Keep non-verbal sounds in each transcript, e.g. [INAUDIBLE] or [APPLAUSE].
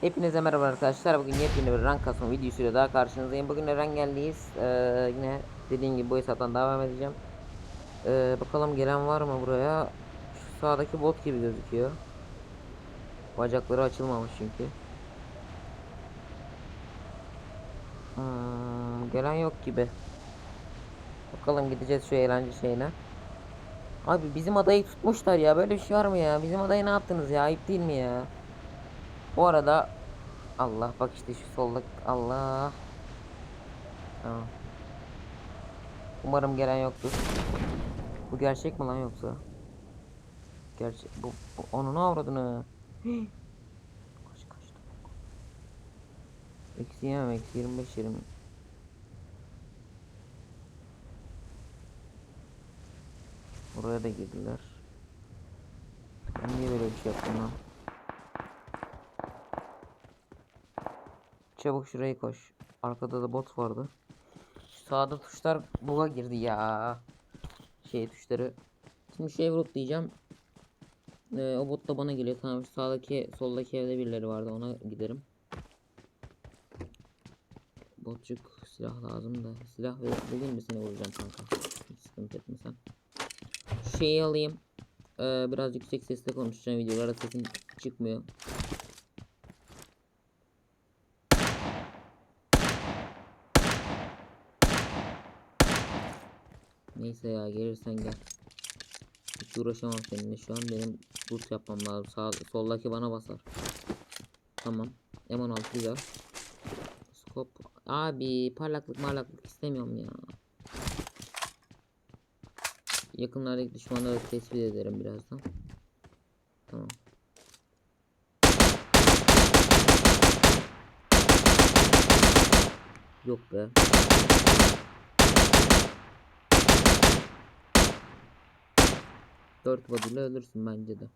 Hepinize merhaba arkadaşlar. Bugün yepyeni bir rank kasma videosuyla daha karşınızdayım. Bugün Erengel'deyiz. Ee, yine dediğim gibi bu hesaptan devam edeceğim. Ee, bakalım gelen var mı buraya? Şu sağdaki bot gibi gözüküyor. Bacakları açılmamış çünkü. Hmm, gelen yok gibi. Bakalım gideceğiz şu eğlence şeyine. Abi bizim adayı tutmuşlar ya. Böyle bir şey var mı ya? Bizim adayı ne yaptınız ya? Ayıp değil mi ya? Bu arada Allah bak işte şu solda Allah. Tamam. Umarım gelen yoktur. Bu gerçek mi lan yoksa? Gerçek bu, bu onun avradını. [GASPS] Kaç kaçtı? Eksi yemem eksi 25 20. Buraya da girdiler. Ben niye böyle bir şey yaptım lan? Çabuk şuraya koş. Arkada da bot vardı. Sağda tuşlar buga girdi ya. Şey tuşları. Şimdi şey root diyeceğim. Ee, o bot da bana geliyor. Tamam sağdaki soldaki evde birileri vardı. Ona giderim. Botçuk silah lazım da. Silah ve da seni vuracağım kanka. Hiç sıkıntı etme sen. Şeyi alayım. Ee, biraz yüksek sesle konuşacağım videolarda sesim çıkmıyor. Neyse ya gelirsen gel. Hiç uğraşamam seninle şu an benim boost yapmam lazım. Sağ, soldaki bana basar. Tamam. M16 güzel. Skop. Abi parlaklık parlaklık istemiyorum ya. Yakınlardaki düşmanları tespit ederim birazdan. Tamam. Yok be. Dört vadıyla ölürsün bence de.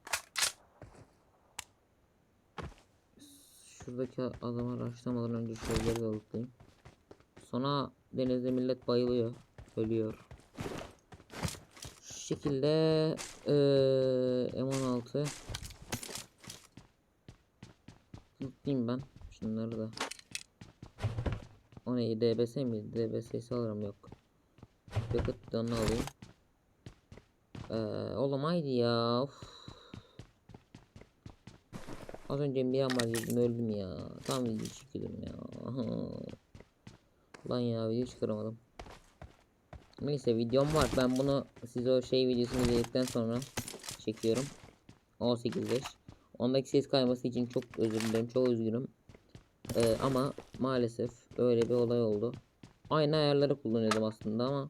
Şuradaki adama raşlamadan önce şeyleri de alıklayayım. Sonra denizde millet bayılıyor. Ölüyor. Şu şekilde eee M16 Tutayım ben şunları da. O ne DBS mi? DBS'si alırım yok. Yakıt onu alayım. Ee, oğlum haydi ya. Of. Az önce bir yağmur girdim öldüm ya. Tam video çekiyordum ya. Lan ya video çıkaramadım. Neyse videom var. Ben bunu size o şey videosunu izledikten sonra çekiyorum. 18.5. Ondaki ses kayması için çok özür dilerim. Çok üzgünüm. Ee, ama maalesef öyle bir olay oldu. Aynı ayarları kullanıyordum aslında ama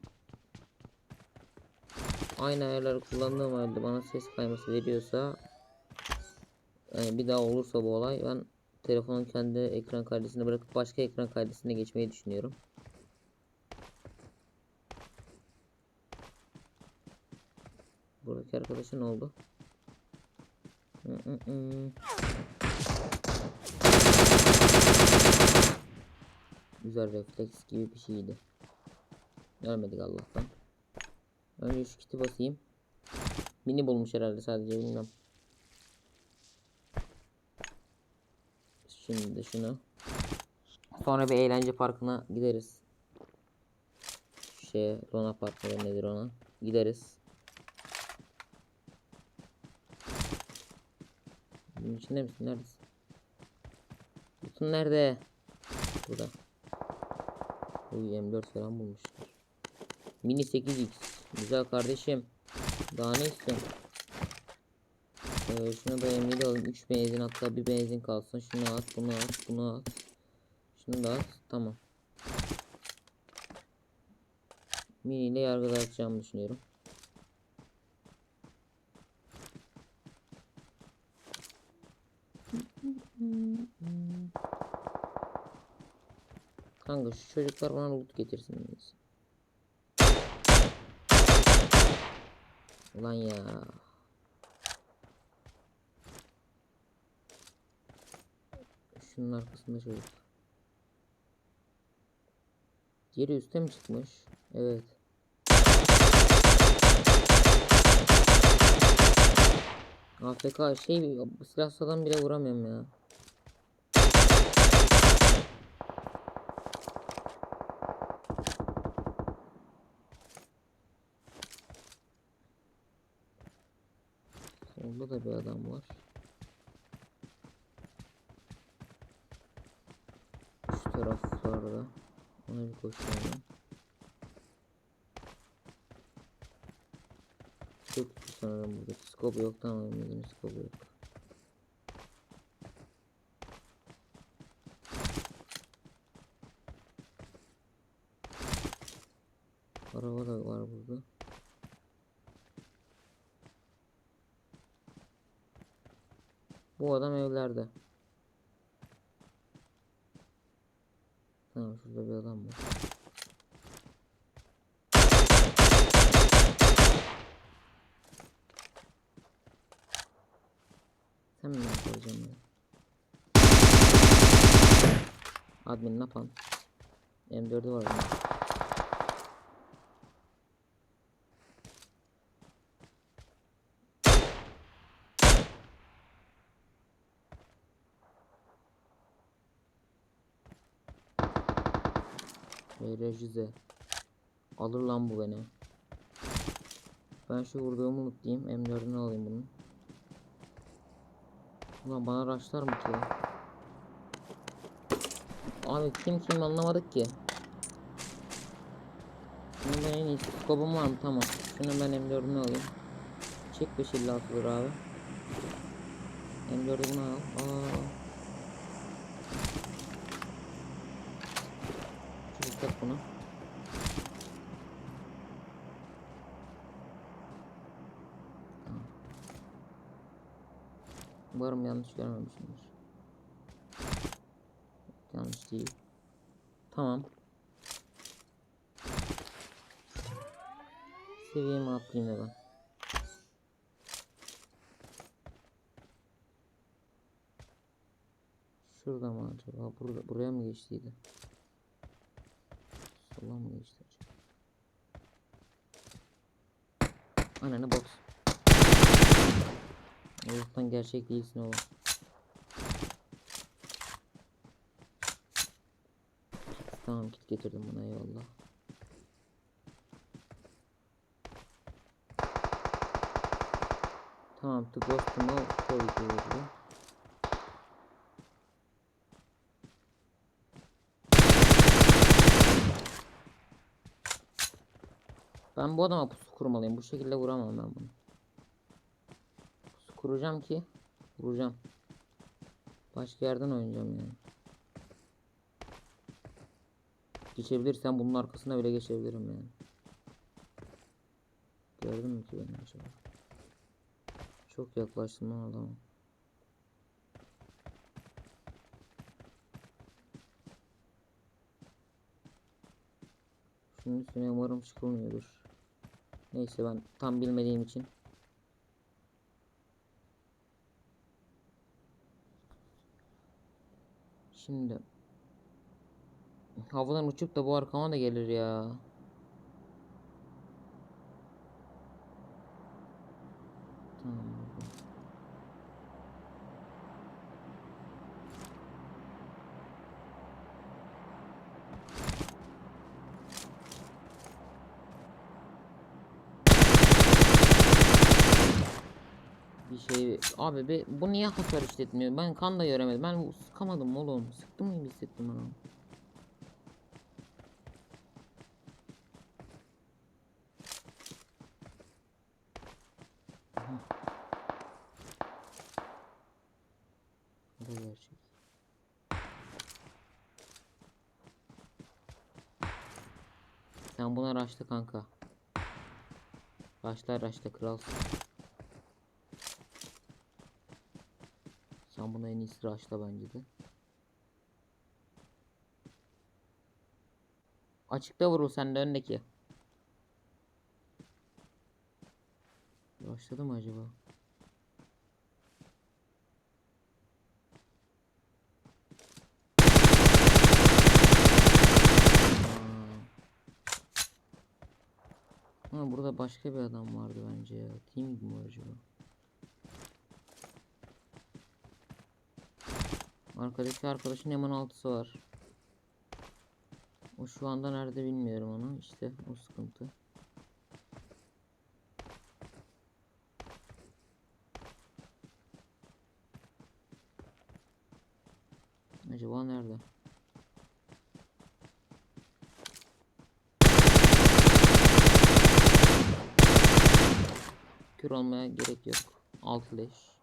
aynı ayarları kullandığım halde bana ses kayması veriyorsa yani bir daha olursa bu olay ben telefonun kendi ekran kaydısını bırakıp başka ekran kaydısına geçmeyi düşünüyorum. Buradaki arkadaşın oldu. Güzel refleks gibi bir şeydi. Ölmedik Allah'tan. Önce şu kiti basayım. Mini bulmuş herhalde sadece bilmem. Şimdi de şunu. Sonra bir eğlence parkına gideriz. Şu şeye Luna Park mı nedir ona? Gideriz. Bunun içinde misin? Neredesin? Butun nerede? Burada. Uy M4 falan bulmuşlar. Mini 8x. Güzel kardeşim. Daha ne istiyorsun? Ee, şunu da M7 alayım. 3 benzin hatta bir benzin kalsın. Şunu at, bunu at, bunu at. Şunu da at. Tamam. Mini ile yargı dağıtacağımı düşünüyorum. Kanka şu çocuklar bana loot getirsin. en Ulan ya. Şunun arkasında çocuk. Diğeri üste mi çıkmış? Evet. AFK şey silahsadan bile vuramıyorum ya. taraflarda. Ona bir koşuyorum. Çok sanırım burada. Scope yok tamam elimizin scope yok. Araba da var burada. Bu adam evlerde. Tamam şurada bir adam var. Sen mi yapacaksın ya? Admin ne yapan? M4'ü var bunun. Rejize. Alır lan bu beni. Ben şu vurduğumu unutayım. M4'ünü alayım bunun. Ulan bana raşlar mı ki? Abi kim kim anlamadık ki. Şunu ben en iyisi. Skobum var mı? Tamam. Şunu ben M4'ünü alayım. Çek 556'dır abi. M4'ü bunu al. Aa. Yap bunu. Umarım yanlış görmemişimdir. Yanlış değil. Tamam. Seviyemi atlayayım ben. Şurada mı acaba? Burada, buraya mı geçtiydi? Geçti acaba? Ananı bot. Allah'tan gerçek değilsin oğlum. Tamam kit getirdim buna eyvallah. Tamam to go to no tabii Ben bu adama pusu kurmalıyım. Bu şekilde vuramam ben bunu. Pusu kuracağım ki vuracağım. Başka yerden oynayacağım yani. Geçebilirsem bunun arkasına bile geçebilirim yani. Gördün mü ki beni acaba? Çok yaklaştım lan adama. Şunun üstüne umarım çıkılmıyordur. Neyse ben tam bilmediğim için. Şimdi havadan uçup da bu arkama da gelir ya. Tamam. Bir şey abi be bu niye hasar işletmiyor? Ben kan da göremedim. Ben sıkamadım oğlum. Sıktım gibi hissettim gerçek. Sen buna raşla kanka. Raşla raşla kralsın. Sen buna en iyisi raşla bence de. Açıkta vurul sen de öndeki. Başladı mı acaba? Ha, burada başka bir adam vardı bence ya. Team mi acaba? Arkadaki arkadaşın M16'sı var. O şu anda nerede bilmiyorum onu. İşte o sıkıntı. Acaba nerede? Kür olmaya gerek yok. Alt leş.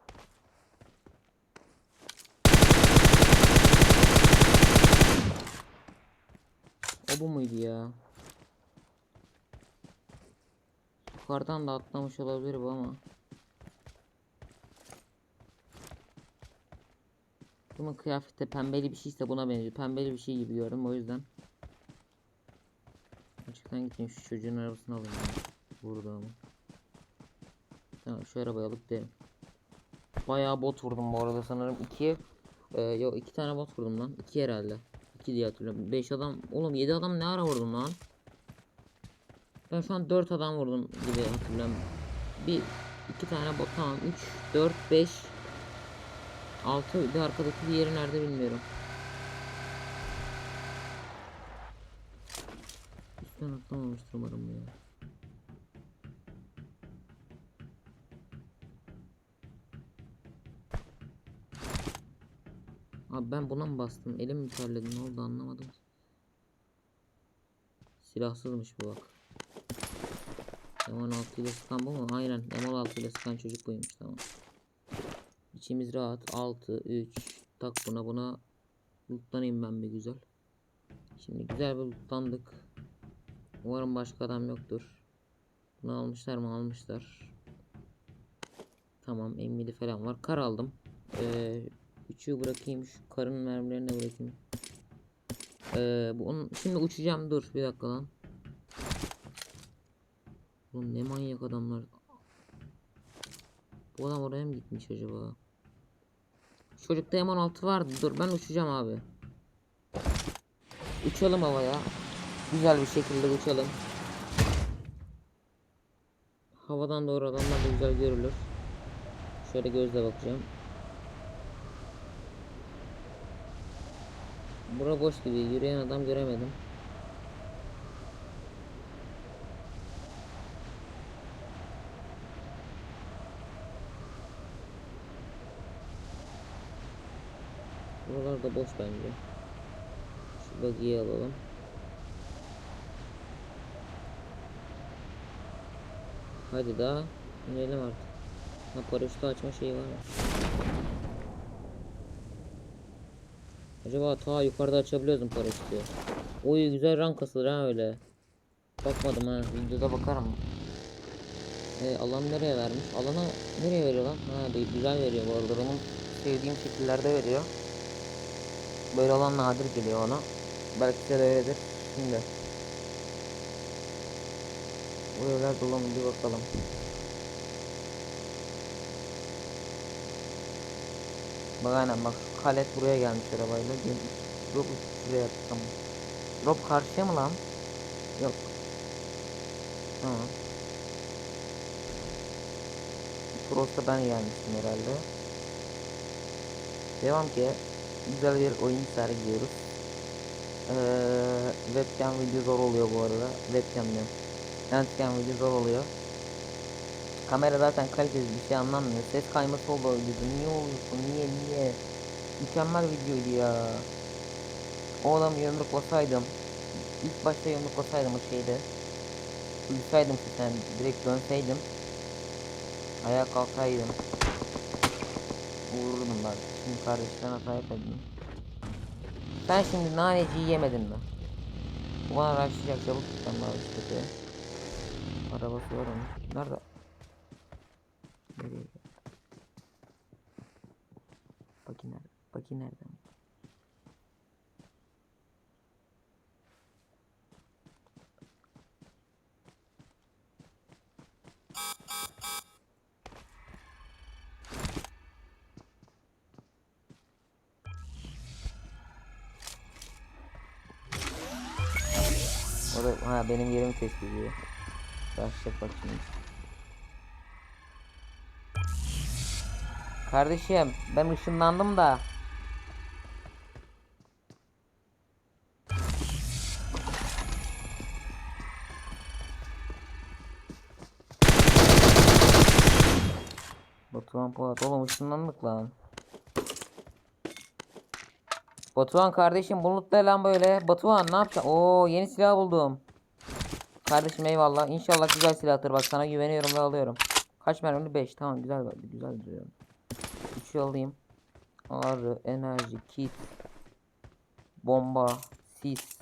O bu muydu ya? Yukarıdan da atlamış olabilir bu ama. Bunun kıyafeti pembeli bir şeyse buna benziyor. Pembeli bir şey gibi gördüm o yüzden. Açıktan gittim şu çocuğun arabasını alayım. Burada ama. Tamam şu arabayı alıp gidelim. Bayağı bot vurdum bu arada sanırım iki ee, yok iki tane bot vurdum lan. iki herhalde. İki diye hatırlıyorum. Beş adam oğlum yedi adam ne ara vurdum lan? Ben şu an dört adam vurdum gibi hatırlıyorum. Bir iki tane bot tamam. Üç, dört, beş, altı. Bir arkadaki diğeri nerede bilmiyorum. Üstten atlamamıştır umarım ya. Abi ben buna mı bastım? Elim mi terledi? Ne oldu anlamadım. Silahsızmış bu bak. M16 ile sıkan bu mu? Aynen M16 ile sıkan çocuk buymuş tamam. İçimiz rahat. 6, 3. Tak buna buna. Lootlanayım ben bir güzel. Şimdi güzel bir lootlandık. Umarım başka adam yoktur. Bunu almışlar mı? Almışlar. Tamam M7 falan var. Kar aldım. Ee, Üçü bırakayım. Şu karın mermilerini bırakayım. Ee, bu onun, şimdi uçacağım. Dur bir dakika lan. Oğlum ne manyak adamlar. Bu adam oraya mı gitmiş acaba? Çocukta M16 vardı. Dur ben uçacağım abi. Uçalım havaya. Güzel bir şekilde uçalım. Havadan doğru adamlar da güzel görülür. Şöyle gözle bakacağım. Bura boş gibi. Yürüyen adam göremedim. Buralar da boş bence. Şu buggy'yi alalım. Hadi daha inelim artık. Ha paraşütü açma şeyi var mı? Acaba ta yukarıda açabiliyoruz mu paraşütü? Oy güzel rank kasılır ha öyle. Bakmadım ha videoda bakarım. E, alan nereye vermiş? Alana nereye veriyor lan? Ha değil, güzel veriyor bu arada benim sevdiğim şekillerde veriyor. Böyle alan nadir geliyor ona. Belki de öyledir. Şimdi. Bu evler dolu mu bir bakalım. Bak aynen bak şu kalet buraya gelmiş arabayla. Drop şuraya attım. Drop karşıya mı lan? Yok. Tamam. Frost'a ben gelmiştim herhalde. Devam ki güzel bir oyun sergiliyoruz. Ee, webcam video zor oluyor bu arada. Webcam diyorum. Handcam video zor oluyor. Kamera zaten kalitesiz bir şey anlamıyor. Ses kayması oldu. Niye oluyorsun? Niye niye? Mükemmel videoydu ya. O adamı yumruklasaydım. İlk başta yumruklasaydım o şeyde. Uyusaydım sen direkt dönseydim. Ayağa kalkaydım. Vururdum ben. Şimdi kardeşten hata yapmadım. Sen şimdi naneciyi yemedin mi? Bu bana araştıracak çabuk gitmem lazım işte. Arabası var onun. Nerede? Nereye? Bakayım nerede? Bakayım nerede? O da ha benim yerimi tespit ediyor. Başlayacak bak şimdi. Kardeşim ben ışınlandım da. Polat oğlum ışınlandık lan. Batuhan kardeşim bulutla lan böyle. Batuhan ne yapacaksın? Oo yeni silah buldum. Kardeşim eyvallah. İnşallah güzel silahtır. Bak sana güveniyorum ve alıyorum. Kaç mermili? 5. Tamam güzel güzel duruyor. 3'ü alayım. Ağrı, enerji, kit, bomba, sis.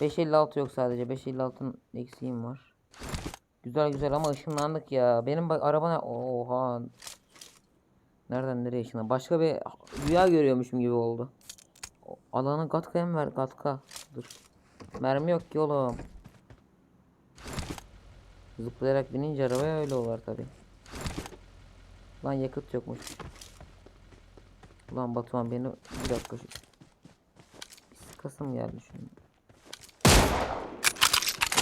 556 yok sadece. 556'ın eksiğim var. Güzel güzel ama ışınlandık ya. Benim bak arabana oha. Nereden nereye ışınlan? Başka bir rüya görüyormuşum gibi oldu. Alanı Gatka'ya mı ver? Gatka. Dur. Mermi yok ki oğlum. Zıplayarak binince arabaya öyle olur tabi. Lan yakıt yokmuş. Ulan Batuhan beni bir dakika şu. Kasım geldi şimdi.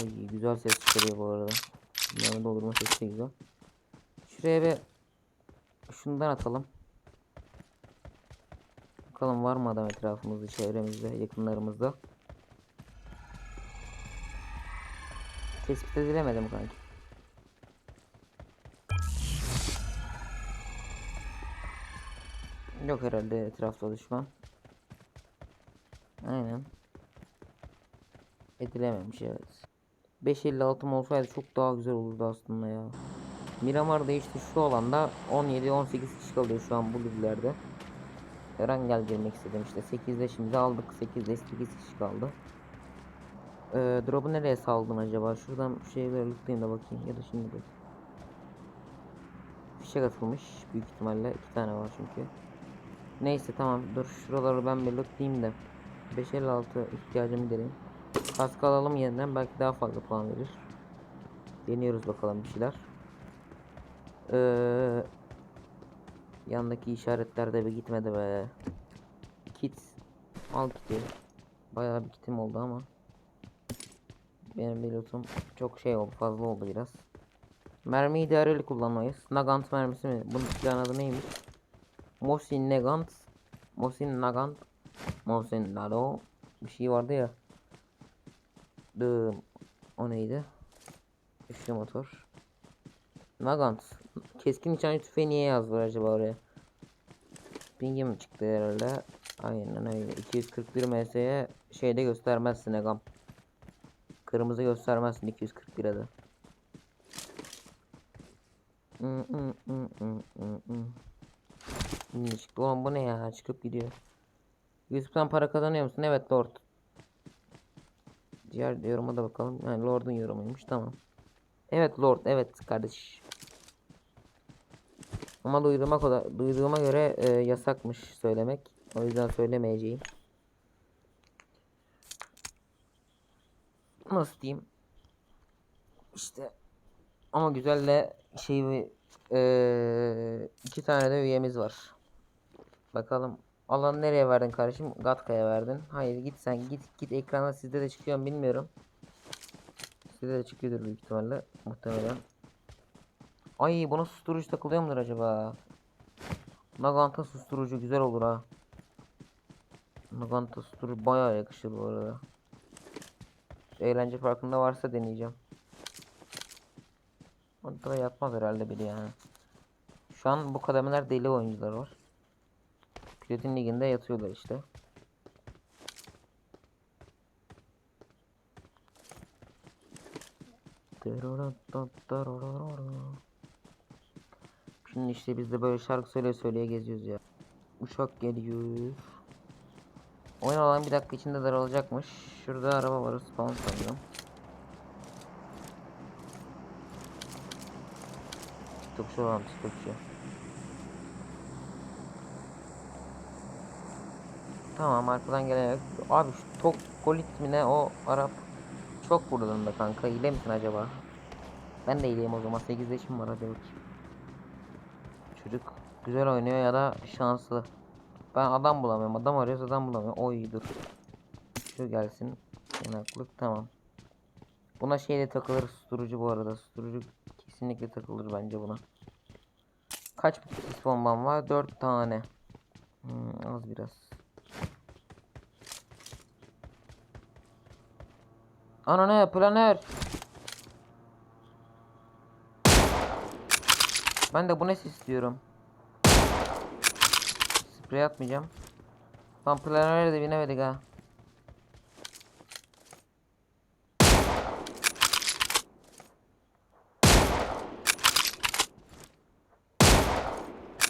Oy güzel ses çıkarıyor bu arada. Bunların doldurma sesi de güzel. Şuraya bir şundan atalım. Bakalım var mı adam etrafımızda, çevremizde, yakınlarımızda. Tespit edilemedim kanki. Yok herhalde etrafta düşman. Aynen. Edilememiş evet. 5.56 olsaydı çok daha güzel olurdu aslında ya. Miramar'da işte şu alanda 17-18 kişi kalıyor şu an bu liglerde. Eren gel girmek istedim işte 8'de şimdi aldık 8'de 8 kişi kaldı. Ee, drop'u nereye saldın acaba? Şuradan şeyleri lootlayayım da bakayım ya da şimdi bak. Fişek atılmış büyük ihtimalle iki tane var çünkü. Neyse tamam dur şuraları ben bir lootlayayım da 556 ihtiyacımı gidereyim. Kaskı alalım yeniden belki daha fazla puan verir. Deniyoruz bakalım bir şeyler. Ee, yandaki işaretler de bir gitmedi be. Kit. Al kiti. Bayağı bir kitim oldu ama. Benim bir çok şey oldu fazla oldu biraz. Mermi idareli kullanmayız. Nagant mermisi mi? Bunun silahın adı neymiş? Mosin Nagant. Mosin Nagant. Mosin Nado. Bir şey vardı ya. The... O neydi? Üçlü motor. Nagant. Keskin nişancı tüfeği niye yazdılar acaba oraya? Pingim çıktı herhalde. Aynen öyle. 241 MS'ye şeyde göstermezsin Egam. Kırmızı göstermezsin 241'e de. Hmm, hmm, hmm, hmm, hmm, hmm. Şimdi çıktı. Oğlum bu ne ya? Çıkıp gidiyor. YouTube'dan para kazanıyor musun? Evet Lord. Diğer yoruma da bakalım. Yani Lord'un yorumuymuş. Tamam. Evet Lord. Evet kardeş. Ama duyduğuma, duyduğuma göre e, yasakmış söylemek. O yüzden söylemeyeceğim. Nasıl diyeyim? İşte ama güzel de şey e, iki tane de üyemiz var. Bakalım alanı nereye verdin kardeşim? Gatka'ya verdin. Hayır git sen git git ekrana sizde de çıkıyor mu bilmiyorum. Sizde de çıkıyordur büyük ihtimalle muhtemelen. Ay buna susturucu takılıyor mudur acaba? Nagant'a susturucu güzel olur ha. Nagant'a susturucu bayağı yakışır bu arada. Şu eğlence farkında varsa deneyeceğim. Orada da yatmaz herhalde biri yani. Şu an bu kademeler deli oyuncular var. Platin liginde yatıyorlar işte. Şimdi işte biz de böyle şarkı söyle söyleye geziyoruz ya. Uçak geliyor. Oyun alan bir dakika içinde daralacakmış. Şurada araba var spawn sanıyorum. TikTokçu olan TikTokçu. Tamam arkadan gelen. Abi şu tok kolit mi ne o Arap çok vurdun kanka hile misin acaba? Ben de hileyim o zaman 8 yaşım var hadi bakayım. Çocuk güzel oynuyor ya da şanslı. Ben adam bulamıyorum adam arıyoruz adam bulamıyorum. Oy dur. Şu gelsin. Yanaklık tamam. Buna şeyle takılır susturucu bu arada. Susturucu kesinlikle takılır bence buna. Kaç bombam var? 4 tane. Hmm, az biraz. Ananı planer. Ben de bu ne istiyorum. Sprey atmayacağım. Tam planere de binemedik ha.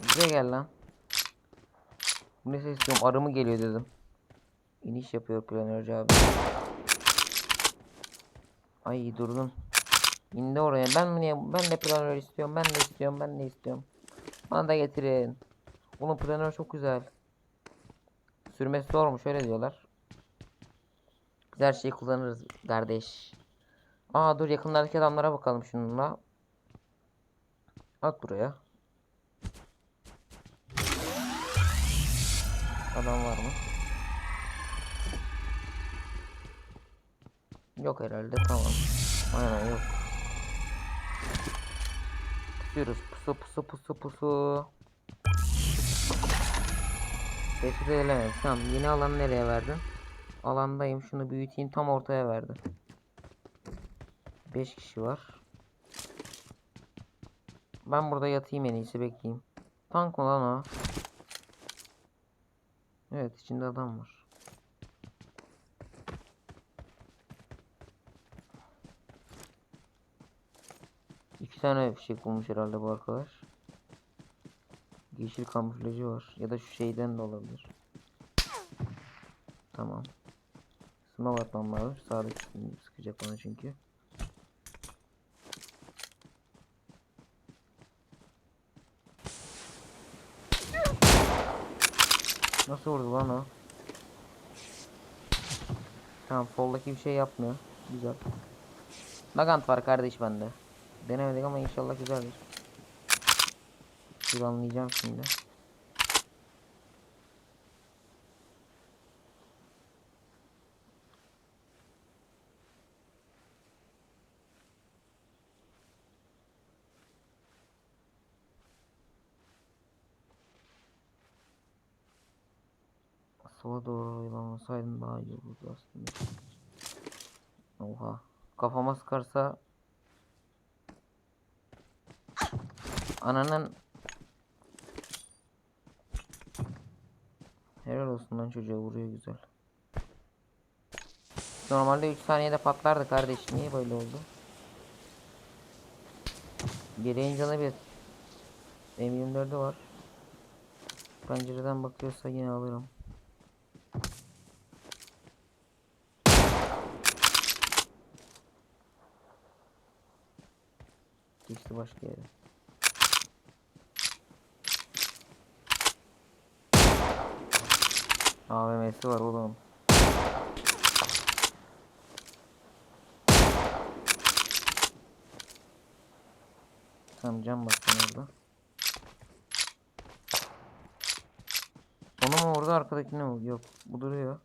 Bize gel lan. Bu ne istiyorum? Arı mı geliyor dedim. İniş yapıyor planörcü abi. Ay durdum. İndi oraya. Ben mi niye? Ben de planör istiyorum. Ben de istiyorum. Ben de istiyorum. Bana da getirin. Bunun planör çok güzel. Sürmesi zormuş öyle diyorlar. Biz her şeyi kullanırız kardeş. Aa dur yakınlardaki adamlara bakalım şununla. At buraya. Adam var mı? Yok herhalde tamam. Aynen yok. Pusuyoruz pusu pusu pusu pusu. Tespit edilemez. Tamam yeni alanı nereye verdin? Alandayım şunu büyüteyim tam ortaya verdi. 5 kişi var. Ben burada yatayım en iyisi bekleyeyim. Tank mı lan o? Evet içinde adam var. İki tane fişek bulmuş herhalde bu arkadaş. Yeşil kamuflajı var. Ya da şu şeyden de olabilir. Tamam. Sınav atmam lazım. Sağdaki sıkacak bana çünkü. Nasıl vurdu lan o? Tamam soldaki bir şey yapmıyor. Güzel. Nagant var kardeş bende. Denemedik ama inşallah güzeldir. Bir anlayacağım şimdi. Sola doğru ilerleseydin daha iyi olurdu aslında. Oha. Kafama sıkarsa Ananın Helal olsun lan çocuğa vuruyor güzel. Normalde 3 saniyede patlardı kardeş. Niye böyle oldu? Gereğin canı bir. M24'ü var. Pencereden bakıyorsa yine alırım. Geçti başka yere. AVM'si var oğlum. Tamam cam bastım orada. Onu mu vurdu arkadakini mi? Yok bu duruyor.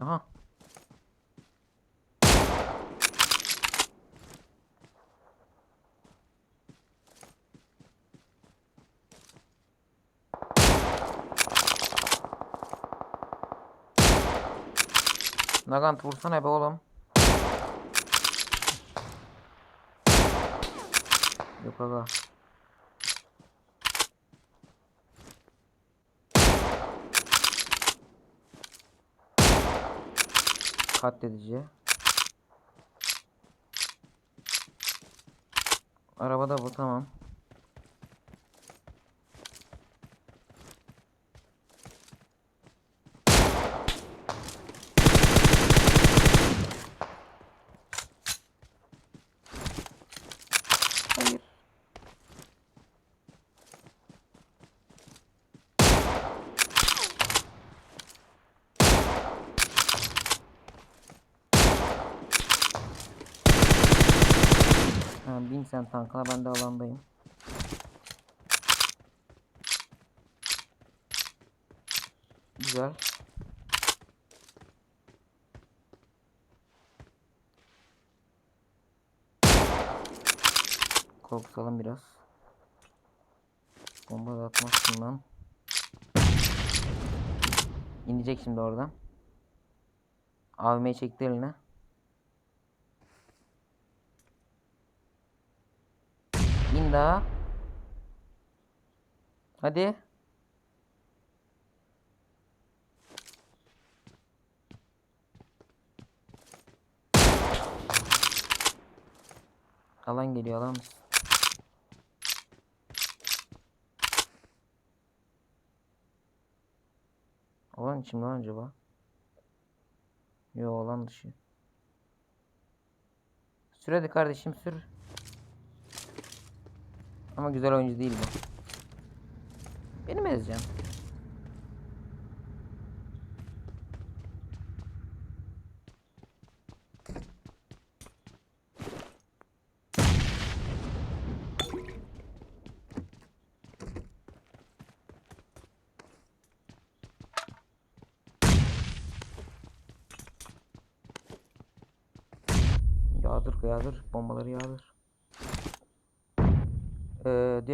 Aha. Nagant vursana be oğlum. Yok aga. Katledici. Arabada bu tamam. Hayır. Ha, tankına ben de alandayım. Güzel. Korkutalım biraz. Bomba da atmazsın lan. İnecek şimdi oradan. AVM'yi çekti eline. daha. Hadi. Alan geliyor alan mısın? Alan içi mi lan acaba? Yo alan dışı. Süredi kardeşim sür. Ama güzel oyuncu değil bu. Beni mi ezeceksin?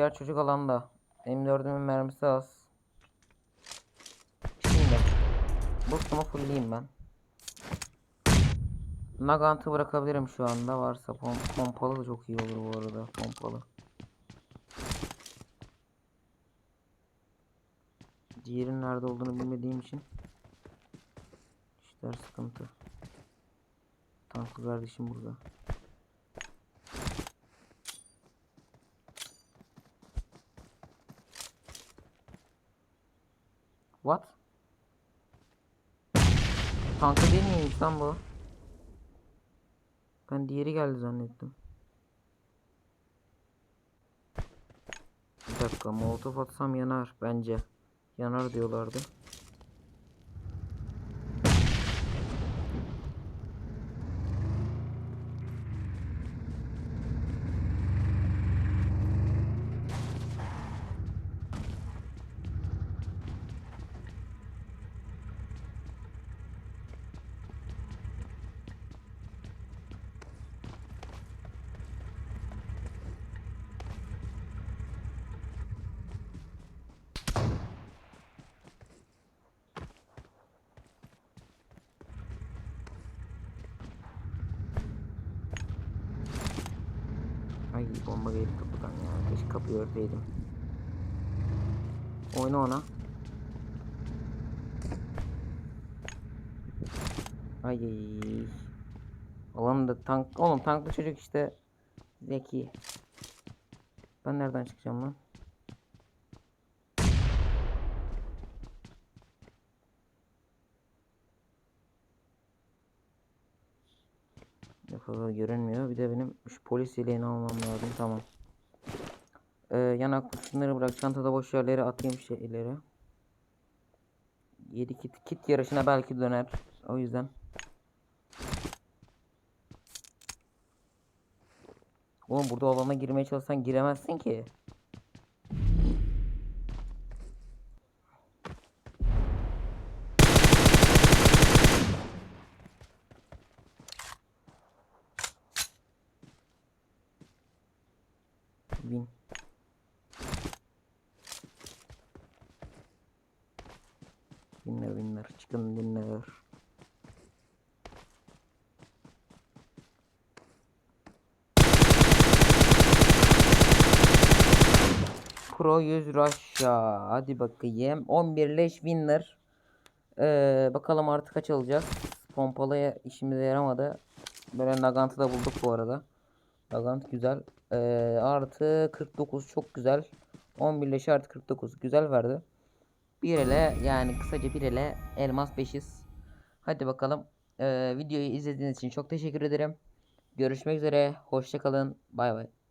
Diğer çocuk alanda. M4'ümün mermisi az. Şimdi boostumu fullleyeyim ben. Nagant'ı bırakabilirim şu anda varsa pom pompalı da çok iyi olur bu arada pompalı. Diğerinin nerede olduğunu bilmediğim için işler sıkıntı. Tanklı kardeşim burada. What? Tankı değil miymiş lan bu? Ben diğeri geldi zannettim. Bir dakika molotof atsam yanar bence. Yanar diyorlardı. Ay bomba geldi kapıdan ya. Keşke kapıyı örteydim. Oyna ona. Ay. Oğlum da tank. Oğlum tanklı çocuk işte. Zeki. Ben nereden çıkacağım lan? Fazla görünmüyor. Bir de benim şu polis yeleğini almam lazım. Tamam. Ee, yanak şunları bırak. Çantada boş yerlere atayım şeyleri. 7 kit. Kit yarışına belki döner. O yüzden. Oğlum burada alana girmeye çalışsan giremezsin ki. Binler. Çıkın binler. Pro 100 Russia. Hadi bakayım. 11 leş winner. Ee, bakalım artık kaç alacağız. Pompalıya işimize yaramadı. Böyle Nagant'ı da bulduk bu arada. Nagant güzel. Ee, artı 49 çok güzel. 11 leş artı 49 güzel verdi. Bir ele yani kısaca bir ele elmas 5'iz. Hadi bakalım. Ee, videoyu izlediğiniz için çok teşekkür ederim. Görüşmek üzere. Hoşçakalın. Bay bay.